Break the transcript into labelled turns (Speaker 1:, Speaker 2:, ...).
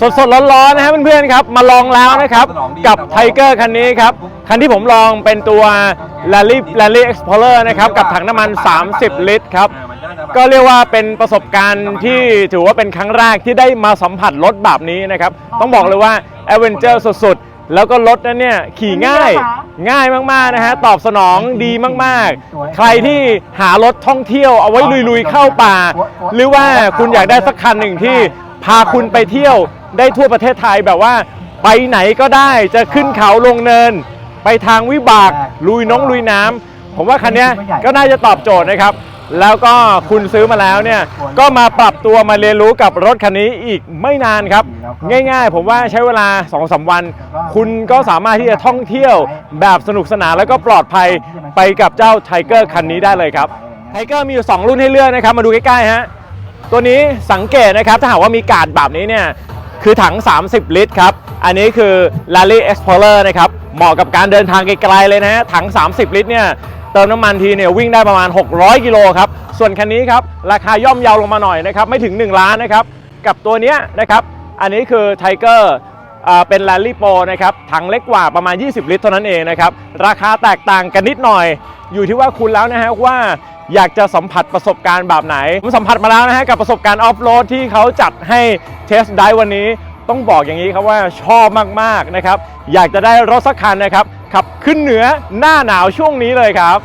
Speaker 1: สดๆร้อนๆนะฮะเพื่อนๆครับมาลองแล้วนะครับ กับไทเกอร์คันนี้ครับ คันที่ผมลองเป็นตัว Rally Rally Explorer นะครับ กับถังน้ำมัน 30 ลิตรครับ ก็เรียกว่าเป็นประสบการณ์ที่ถือว่าเป็นครั้งแรกที่ได้มาสัมผัสรถแบบนี้นะครับ ต้องบอกเลยว่า a d v e n t u r e สุดๆ แล้วก็รถนั้นเนี่ย ขี่ง่ายง่ายมากๆนะฮะ ตอบสนองดีมากๆ ใครที่หารถท่องเที่ยวเอาไว้ลุยๆเข้าป่า หรือว่าคุณอยากได้สักคันหนึ่งที่พาคุณไปเที่ยว ได้ทั่วประเทศไทยแบบว่า ไปไหนก็ได้จะขึ้นเขาลงเนิน ไปทางวิบากลุยน้องลุยน้ำผมว่าคันเนี้ยก็น่าจะตอบโจทย์นะครับ แล้วก็คุณซื้อมาแล้วเนี่ย ก็มาปรับตัวมาเรียนรู้กับรถคันนี้อีกไม่นานครับ ง่ายๆ ผมว่าใช้เวลา2-3วัน คุณก็สามารถที่จะท่องเที่ยวแบบสนุกสนานแล้วก็ปลอดภัยไปกับเจ้าไทเกอร์คันนี้ได้เลยครับไทเกอร์มีอยู่ 2 รุ่นให้เลือกนะครับ มาดูใกล้ๆฮะตัวนี้สังเกตนะครับถ้าหากว่ามีการดแบบนี้เนี่ย คือถัง 30 ลิตรครับ อันนี้คือ Rally Explorer นะครับ เหมาะกับการเดินทางไกลๆเลยนะฮะ ถัง 30 ลิตรเนี่ย เติมน้ำมันทีเนี่ยวิ่งได้ประมาณ 600 กิโลครับ ส่วนคันนี้ครับ ราคาย่อมเยาวลงมาหน่อยนะครับ ไม่ถึง 1 ล้านนะครับ กับตัวเนี้ยนะครับ อันนี้คือ Tiger อ่าเป็น Rally Pro นะครับ ถังเล็กกว่าประมาณ 20 ลิตรเท่านั้นเองนะครับ ราคาแตกต่างกันนิดหน่อย อยู่ที่ว่าคุณแล้วนะฮะว่า อยากจะสัมผัสประสบการณ์แบบไหน ผมสัมผัสมาแล้วนะฮะกับประสบการณ์ออฟโรดที่เขาจัดให้เทสได้วันนี้ ต้องบอกอย่างนี้ครับว่าชอบมากๆนะครับ อยากจะได้รถสักคันนะครับขับขึ้นเหนือหน้าหนาวช่วงนี้เลยครับ